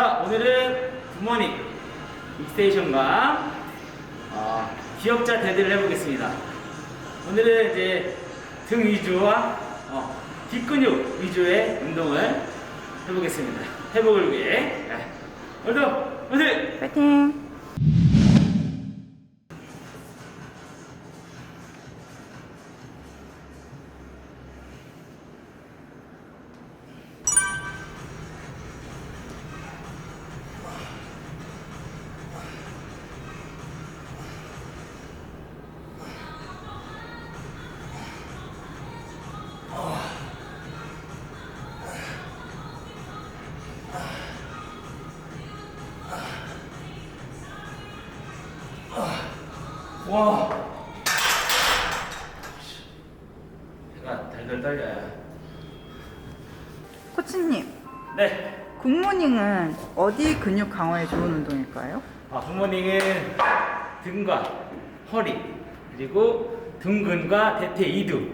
자, 오늘은 굿모닝 익스테이션과 어, 기억자 대들을 해보겠습니다. 오늘은 이제 등 위주와 어, 뒷근육 위주의 운동을 해보겠습니다. 회복을 위해. 네. 오늘도 오늘 파이팅! 와. 제가 달달 떨려요. 코치님, 네. 굿모닝은 어디 근육 강화에 좋은 운동일까요? 아, 굿모닝은 등과 허리 그리고 등근과 대퇴 이두에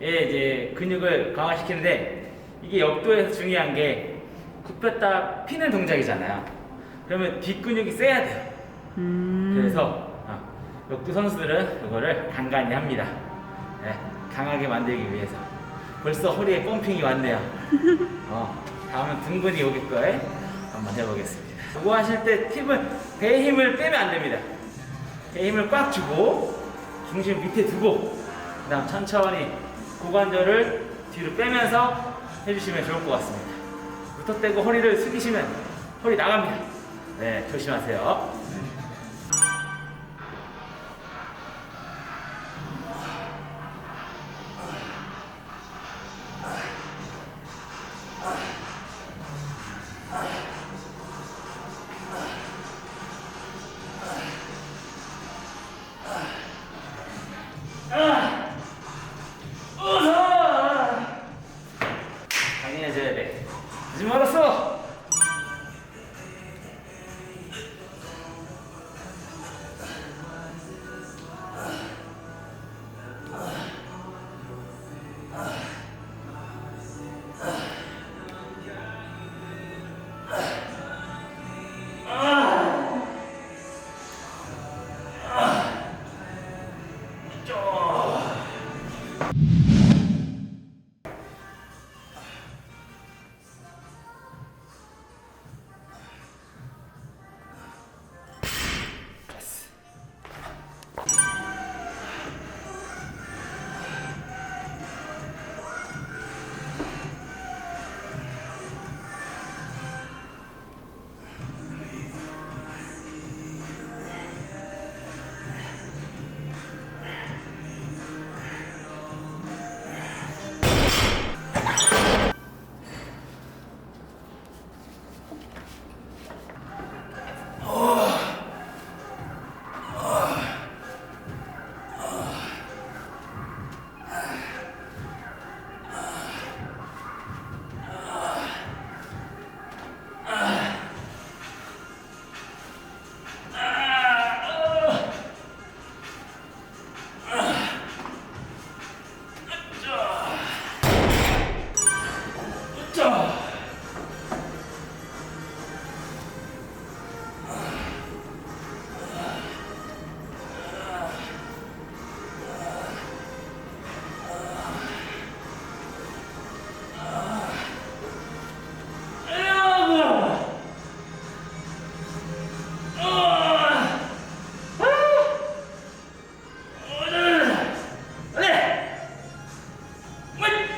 이제 근육을 강화시키는데 이게 역도에서 중요한 게 굽혔다 피는 동작이잖아요. 그러면 뒷근육이 세야 돼요. 음, 그래서 어, 역도 선수들은 이거를 간간히 합니다. 네, 강하게 만들기 위해서. 벌써 허리에 펌핑이 왔네요. 어, 다음은 등근이 오길 거에 한번 해보겠습니다. 이거 하실 때 팁은 배에 힘을 빼면 안 됩니다. 배에 힘을 꽉 주고 중심 밑에 두고 그 다음 천천히 고관절을 뒤로 빼면서 해주시면 좋을 것 같습니다. 무턱대고 허리를 숙이시면 허리 나갑니다. 네, 조심하세요.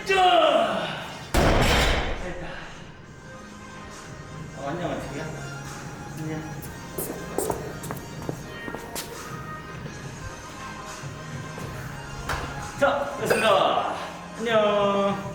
먼저! 됐다. 어, 안녕, 어떻게야? 안녕. 자, 됐습니다. 안녕. 훗!